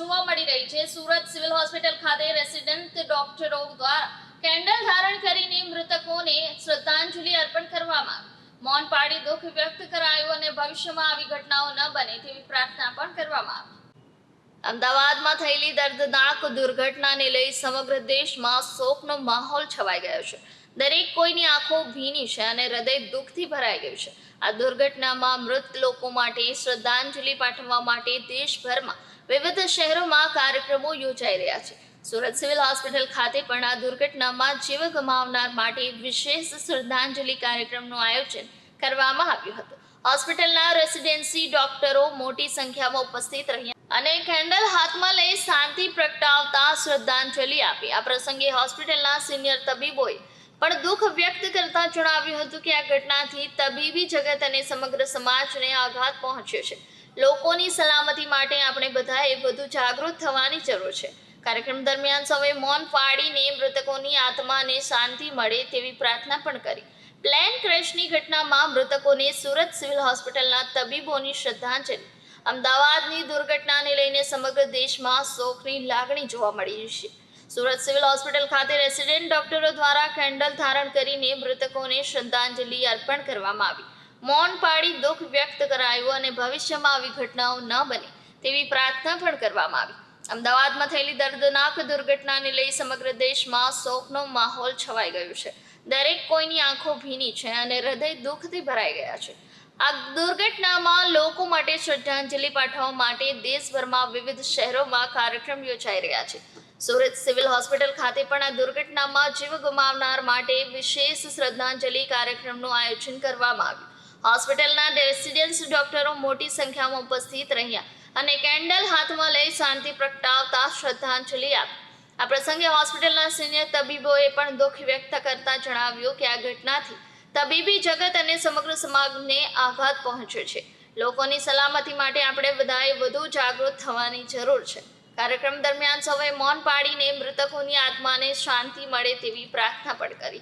જોવા મળી રહી છે. સુરત સિવિલ હોસ્પિટલ ખાતે રેસિડેન્ટ ડોક્ટરો દ્વારા કેન્ડલ ધારણ કરીને મૃતકોને શ્રદ્ધાંજલિ અર્પણ કરવામાં મૌન પાડી દુઃખ વ્યક્ત કરાયું અને ભવિષ્યમાં આવી ઘટનાઓ ન બને તેવી પ્રાર્થના પણ કરવામાં આવી. અમદાવાદમાં થયેલી દર્દનાક દુર્ઘટનાને લઈ સમગ્ર દેશમાં શોકનો માહોલ છવાઈ ગયો છે. દરેક કોઈની આંખો ભીની છે અને હૃદય દુઃખથી ભરાઈ ગયું છે. આ દુર્ઘટનામાં મૃત લોકો માટે શ્રદ્ધાંજલિ પાઠવવા માટે દેશભરમાં વિવિધ શહેરોમાં કાર્યક્રમો યોજાઈ રહ્યા છે. સુરત સિવિલ હોસ્પિટલ ખાતે પણ આ દુર્ઘટનામાં જીવ ગુમાવનાર માટે વિશેષ શ્રદ્ધાંજલિ કાર્યક્રમનું આયોજન કરવામાં આવ્યું હતું. હોસ્પિટલના રેસિડેન્સી ડોક્ટરો મોટી સંખ્યામાં ઉપસ્થિત રહ્યા અને કેન્ડલ હાથમાં લઈ શાંતિ પ્રગટાવતા શ્રદ્ધાંજલિ આપી. આ પ્રસંગે હોસ્પિટલના સિનિયર તબીબોએ પણ દુઃખ વ્યક્ત કરતા જણાવ્યું હતું કે આ ઘટનાથી તબીબી જગત અને સમગ્ર સમાજને આઘાત પહોંચ્યો છે. લોકોની સલામતી માટે આપણે બધાએ વધુ જાગૃત થવાની જરૂર છે. કાર્યક્રમ દરમિયાન સૌએ મૌન પાડીને મૃતકોની આત્માને શાંતિ મળે તેવી પ્રાર્થના પણ કરી. પ્લેન ક્રેશની ઘટનામાં મૃતકોને સુરત સિવિલ હોસ્પિટલના તબીબોની શ્રદ્ધાંજલિ. અમદાવાદની દુર્ઘટનાને લઈને સમગ્ર દેશમાં શોકની લાગણી જોવા મળી રહી છે. સુરત સિવિલ હોસ્પિટલ ખાતે રેસિડેન્ટ ડોક્ટરો દ્વારા કેન્ડલ ધારણ કરીને મૃતકોને શ્રદ્ધાંજલિ અર્પણ કરવામાં આવી. મૌન પાડી દુઃખ વ્યક્ત કરાયું અને ભવિષ્યમાં આવી ઘટનાઓ ન બને તેવી પ્રાર્થના પણ કરવામાં આવી. અમદાવાદમાં થયેલી દર્દનાક દુર્ઘટનાને લઈ સમગ્ર દેશમાં શોકનો માહોલ છવાઈ ગયો છે. દરેક કોઈની આંખો ભીની છે અને હૃદય દુઃખથી ભરાઈ ગયા છે. આ દુર્ઘટનામાં લોકો માટે શ્રદ્ધાંજલિ પાઠવવા માટે દેશભરમાં વિવિધ શહેરોમાં કાર્યક્રમ યોજાઈ રહ્યા છે. સુરત સિવિલ હોસ્પિટલ ખાતે પણ આ દુર્ઘટનામાં જીવ ગુમાવનાર માટે વિશેષ શ્રદ્ધાંજલિ કાર્યક્રમનું આયોજન કરવામાં આવ્યું. હોસ્પિટલના રેસિડેન્સ ડોક્ટરો મોટી સંખ્યામાં ઉપસ્થિત રહ્યા અને કેન્ડલ હાથમાં લઈ શાંતિ પ્રગટાવતા શ્રદ્ધાંજલિ આપી. આ પ્રસંગે હોસ્પિટલના સિનિયર તબીબોએ પણ દુઃખ વ્યક્ત કરતા જણાવ્યું કે આ ઘટનાથી તબીબી જગત અને સમગ્ર સમાજને આઘાત પહોંચ્યો છે. લોકોની સલામતી માટે આપણે બધાએ વધુ જાગૃત થવાની જરૂર છે. કાર્યક્રમ દરમિયાન સૌએ મૌન પાડીને મૃતકોની આત્માને શાંતિ મળે તેવી પ્રાર્થના પણ કરી.